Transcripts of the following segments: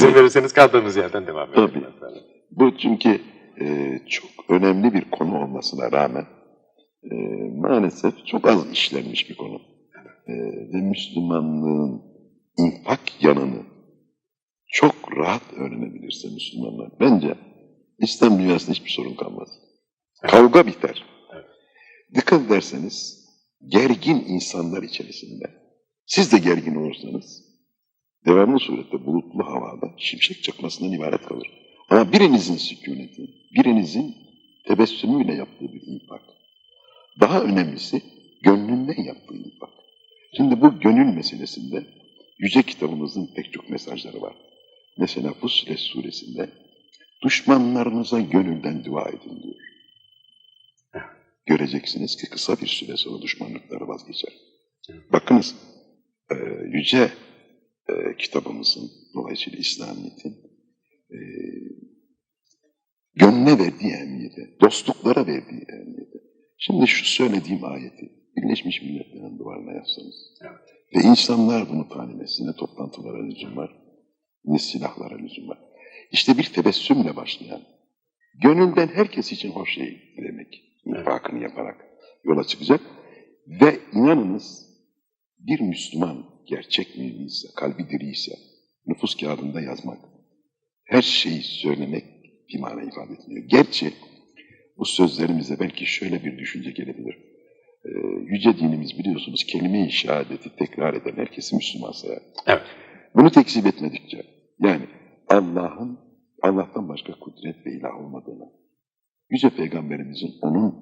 İzin verirseniz kaldığımız yerden devam edelim. Tabii. efendim. Bu çünkü e, çok önemli bir konu olmasına rağmen e, maalesef çok az işlenmiş bir konu. E, ve Müslümanlığın infak yanını çok rahat öğrenebilirse Müslümanlar bence İslam dünyasında hiçbir sorun kalmaz. Evet. Kavga biter. Evet. Dikkat ederseniz gergin insanlar içerisinde siz de gergin olursanız devamlı surette bulutlu havada şimşek çakmasından ibaret kalır. Ama birinizin sükuneti, birinizin tebessümüyle yaptığı bir infak. Daha önemlisi gönlünden yaptığı infak. Şimdi bu gönül meselesinde yüce kitabımızın pek çok mesajları var. Mesela Fussilet suresinde düşmanlarınıza gönülden dua edin diyor. Göreceksiniz ki kısa bir süre sonra düşmanlıkları vazgeçer. Bakınız yüce e, kitabımızın dolayısıyla İslamiyet'in e, gönle verdiği ehemmiyete, dostluklara verdiği ehemmiyete. Şimdi şu söylediğim ayeti Birleşmiş Milletler'in duvarına yazsanız Evet. ve insanlar bunu talim etsin, ne toplantılara lüzum var, ne silahlara lüzum var. İşte bir tebessümle başlayan, gönülden herkes için hoş şey dilemek, infakını yaparak yola çıkacak ve inanınız bir Müslüman gerçek mümin ise, kalbi diri ise, nüfus kağıdında yazmak, her şeyi söylemek bir mana ifade etmiyor. Gerçi bu sözlerimize belki şöyle bir düşünce gelebilir. Ee, yüce dinimiz biliyorsunuz kelime-i şehadeti tekrar eden herkesi Müslüman sayar. Evet. Bunu tekzip etmedikçe, yani Allah'ın, Allah'tan başka kudret ve ilah olmadığına, Yüce Peygamberimizin onun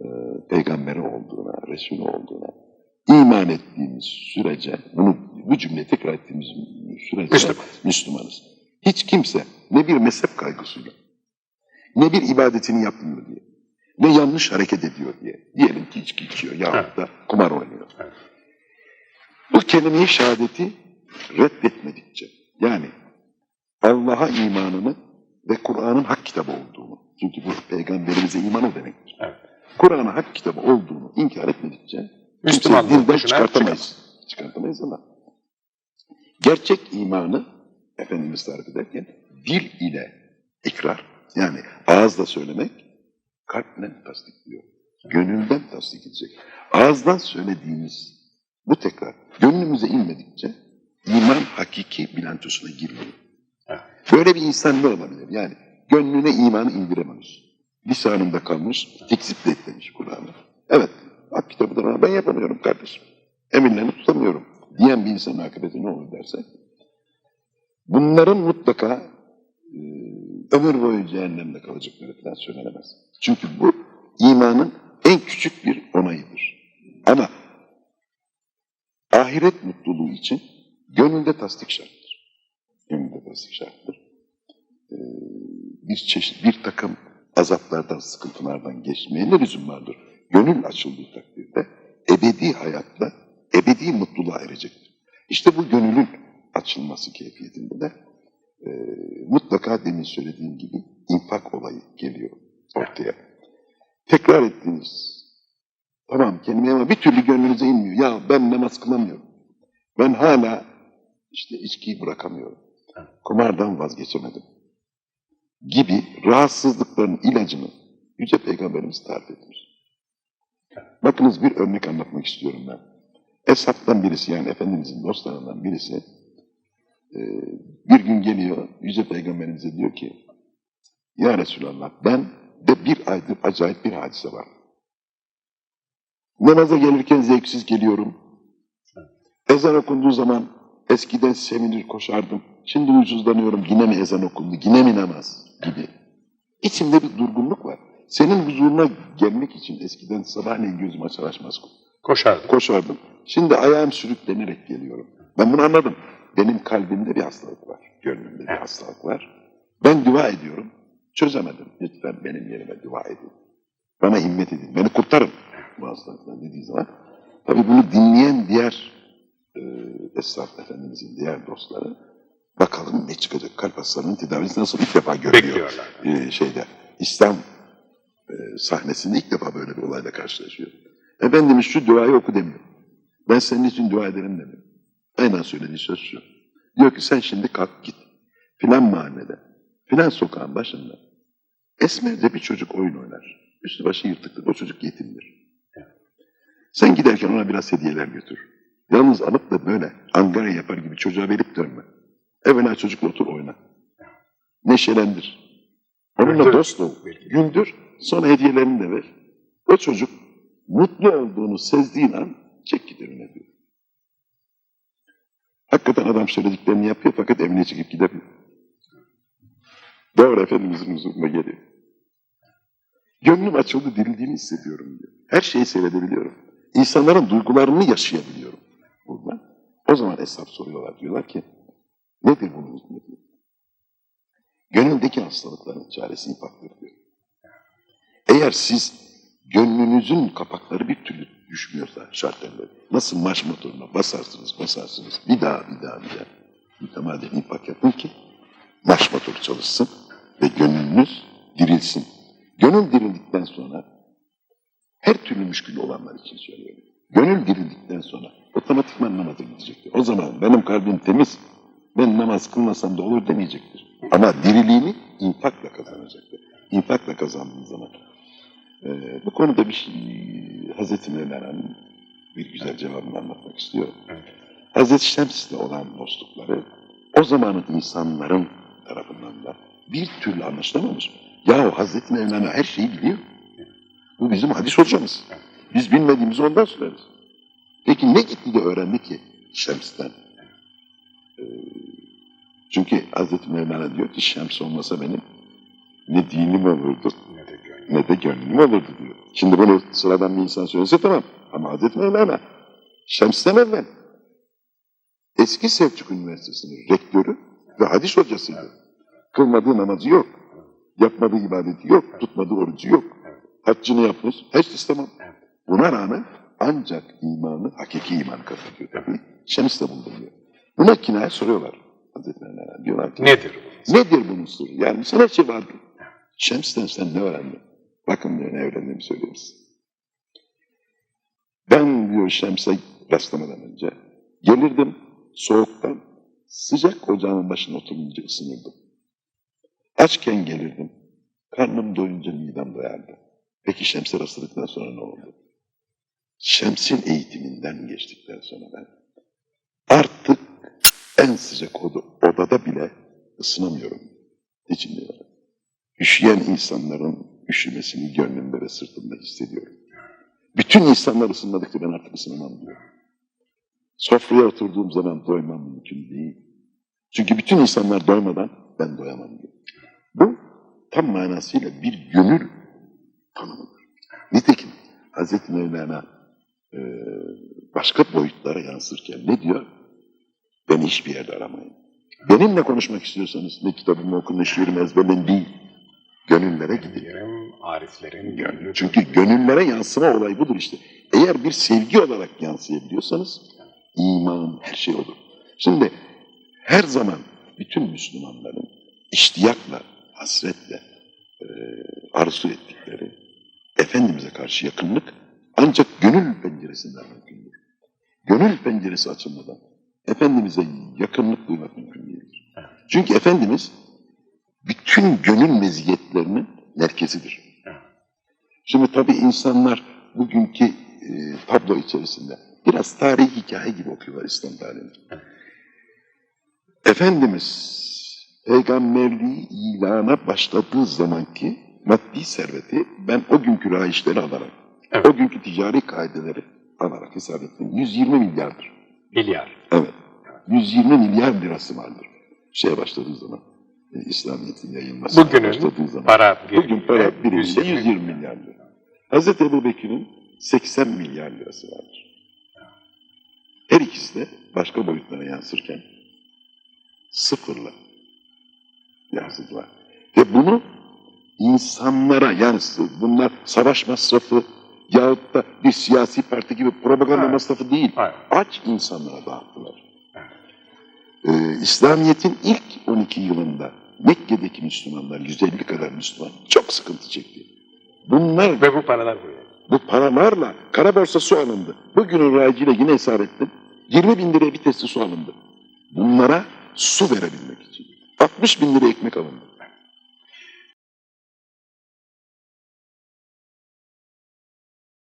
e, peygamberi olduğuna, Resulü olduğuna iman ettiğimiz sürece, bunu bu cümleyi tekrar ettiğimiz sürece Müslüman. Müslümanız. Hiç kimse ne bir mezhep kaygısıyla, ne bir ibadetini yapmıyor diye, ne yanlış hareket ediyor diye, diyelim ki içki içiyor yahut da kumar oynuyor. Evet. Bu kelime-i şehadeti reddetmedikçe, yani Allah'a imanını ve Kur'an'ın hak kitabı olduğunu, çünkü bu peygamberimize iman o demektir. Evet. Kur'an'ın hak kitabı olduğunu inkar etmedikçe Kimseyi dilden çıkartamayız. Çıkartamayız ama gerçek imanı Efendimiz tarif ederken dil ile ikrar yani ağızla söylemek kalple tasdikliyor. Gönülden tasdik edecek. Ağızdan söylediğimiz bu tekrar gönlümüze inmedikçe iman hakiki bilançosuna girmiyor. Böyle bir insan ne olabilir? Yani gönlüne imanı indirememiş. Lisanında kalmış, tekzip de etmemiş Kur'an'ı. Evet, hak kitabıdır ama ben yapamıyorum kardeşim. Emirlerini tutamıyorum diyen bir insanın akıbeti ne olur derse, bunların mutlaka e, ömür boyu cehennemde kalacakları falan söylenemez. Çünkü bu imanın en küçük bir onayıdır. Ama ahiret mutluluğu için gönülde tasdik şarttır. Gönülde tasdik şarttır. Ee, bir çeşit, bir takım azaplardan, sıkıntılardan geçmeye ne lüzum vardır? Gönül açıldığı takdirde ebedi hayatta ebedi mutluluğa erecektir. İşte bu gönülün açılması keyfiyetinde de e, mutlaka demin söylediğim gibi infak olayı geliyor ortaya. Tekrar ettiğiniz tamam kelimeye ama bir türlü gönlünüze inmiyor. Ya ben namaz kılamıyorum. Ben hala işte içkiyi bırakamıyorum. Kumardan vazgeçemedim. Gibi rahatsızlıkların ilacını Yüce Peygamberimiz tarif etmiş. Bakınız bir örnek anlatmak istiyorum ben. Eshaptan birisi yani Efendimizin dostlarından birisi e, bir gün geliyor Yüce Peygamberimize diyor ki Ya Resulallah ben de bir aydır acayip bir hadise var. Namaza gelirken zevksiz geliyorum. Ezan okunduğu zaman eskiden sevinir koşardım. Şimdi uysuzlanıyorum yine mi ezan okundu yine mi namaz gibi. İçimde bir durgunluk var. Senin huzuruna gelmek için eskiden sabahleyin gözüm açar açmaz Koşardım. koşardım. Şimdi ayağım sürüklenerek geliyorum. Ben bunu anladım. Benim kalbimde bir hastalık var. Gönlümde bir hastalık var. Ben dua ediyorum. Çözemedim. Lütfen benim yerime dua edin. Bana himmet edin. Beni kurtarın. Bu hastalıktan dediği zaman. Tabii bunu dinleyen diğer e, Esnaf Efendimizin diğer dostları bakalım ne çıkacak. Kalp hastalarının tedavisi nasıl ilk defa görülüyor. Bekliyorlar. E, şeyde İslam sahnesinde ilk defa böyle bir olayla karşılaşıyor. Efendimiz şu duayı oku demiyor. Ben senin için dua ederim demiyor. Aynen söylediği söz şu. Diyor ki sen şimdi kalk git. filan mahallede, filan sokağın başında esmerce bir çocuk oyun oynar. Üstü başı yırtıktır. O çocuk yetimdir. Sen giderken ona biraz hediyeler götür. Yalnız alıp da böyle angara yapar gibi çocuğa verip dönme. Evvela çocukla otur oyna. Neşelendir. Onunla dost ol. Güldür. Sonra hediyelerini de ver. O çocuk mutlu olduğunu sezdiğin an çek git evine diyor. Hakikaten adam söylediklerini yapıyor fakat evine çekip gidemiyor. Doğru Efendimizin huzuruna geliyor. Gönlüm açıldı, dirildiğini hissediyorum diyor. Her şeyi seyredebiliyorum. İnsanların duygularını yaşayabiliyorum. Burada. O zaman hesap soruyorlar. Diyorlar ki, nedir bunun hikmeti? Gönüldeki hastalıkların çaresi infaktır diyor. Eğer siz gönlünüzün kapakları bir türlü düşmüyorsa şartlarında nasıl marş motoruna basarsınız basarsınız bir daha bir daha bir daha mütemadiyen infak yapın ki marş motoru çalışsın ve gönlünüz dirilsin. Gönül dirildikten sonra her türlü müşkül olanlar için söylüyorum. Gönül dirildikten sonra otomatikman namaza gidecektir. O zaman benim kalbim temiz, ben namaz kılmasam da olur demeyecektir. Ama diriliğini infakla kazanacaktır. İnfakla kazandığın zaman. Ee, bu konuda bir şey, Hazreti Mevlana'nın bir güzel cevabını anlatmak istiyorum. Hazreti Şems'le olan dostlukları o zamanın insanların tarafından da bir türlü anlaşılamamış. Yahu Hazreti Mevlana her şeyi biliyor. Bu bizim hadis hocamız. Biz bilmediğimizi ondan söyleriz. Peki ne gitti de öğrendi ki Şems'ten? Ee, çünkü Hazreti Mevlana diyor ki Şems olmasa benim ne dinim olurdu Ne de gönlüm. olurdu diyor. Şimdi bunu sıradan bir insan söylese tamam. Ama Hazreti Mevlana Şems'ten evvel eski Selçuk Üniversitesi'nin rektörü ve hadis hocasıydı. Kılmadığı namazı yok. Yapmadığı ibadeti yok. Tutmadığı orucu yok. Haccını yapmış. Her sistemam. Evet. Buna rağmen ancak imanı, hakiki iman kazanıyor tabii. Şems de bulunduruyor. Buna kinaye soruyorlar Hazreti Mevlana. Diyorlar ki Nedir? Nedir bunun sırrı? Yani her şey vardı. Şems'ten sen ne öğrendin? Bakın diyor ne öğrendiğimi söyleyeyim size. Ben diyor Şems'e rastlamadan önce gelirdim soğuktan sıcak ocağın başına oturunca ısınırdım. Açken gelirdim. Karnım doyunca midem doyardı. Peki Şems'e rastladıktan sonra ne oldu? Şems'in eğitiminden geçtikten sonra ben artık en sıcak oda, odada bile ısınamıyorum. İçimde. Üşüyen insanların üşümesini gönlümde ve sırtımda hissediyorum. Bütün insanlar ısınmadıkça ben artık ısınamam diyor. Sofraya oturduğum zaman doymam mümkün değil. Çünkü bütün insanlar doymadan ben doyamam diyor. Bu tam manasıyla bir gönül tanımıdır. Nitekim Hz. Mevlana e, başka boyutlara yansırken ne diyor? Beni hiçbir yerde aramayın. Benimle konuşmak istiyorsanız ne kitabımı okun ne şiirimi ezberleyin değil. Gönüllere gidin. Ariflerin gönlü. Çünkü gönüllere yansıma olayı budur işte. Eğer bir sevgi olarak yansıyabiliyorsanız iman her şey olur. Şimdi her zaman bütün Müslümanların iştiyakla, hasretle e, arzu ettikleri Efendimiz'e karşı yakınlık ancak gönül penceresinden mümkündür. Gönül penceresi açılmadan Efendimiz'e yakınlık duymak mümkün değildir. Çünkü Efendimiz bütün gönül meziyetlerinin merkezidir. Şimdi tabii insanlar bugünkü e, tablo içerisinde biraz tarihi hikaye gibi okuyorlar İslam tarihini. Efendimiz peygamberliği ilana başladığı zamanki maddi serveti ben o günkü rayişleri alarak, Evet. o günkü ticari kaideleri alarak hesap ettim. 120 milyardır. Milyar. Evet. 120 milyar lirası vardır. Şeye başladığı zaman, İslamiyet'in yayılmasına Bugünün zaman. para Bugün para biriminde 120 120 milyar lira. Hazreti Ebu Bekir'in 80 milyar lirası vardır. Her ikisi de başka boyutlara yansırken sıfırla yansıdılar. Ve bunu insanlara yani bunlar savaş masrafı yahut da bir siyasi parti gibi propaganda Evet. masrafı değil. Hayır. Aç insanlara dağıttılar. Ee, İslamiyet'in ilk 12 yılında Mekke'deki Müslümanlar 150 kadar Müslüman çok sıkıntı çekti. Bunlar Ve bu paralar buraya. bu paralarla kara borsa su alındı. Bugünün rayiciyle yine hesap ettim. 20 bin liraya bir testi su alındı. Bunlara su verebilmek için. 60 bin lira ekmek alındı.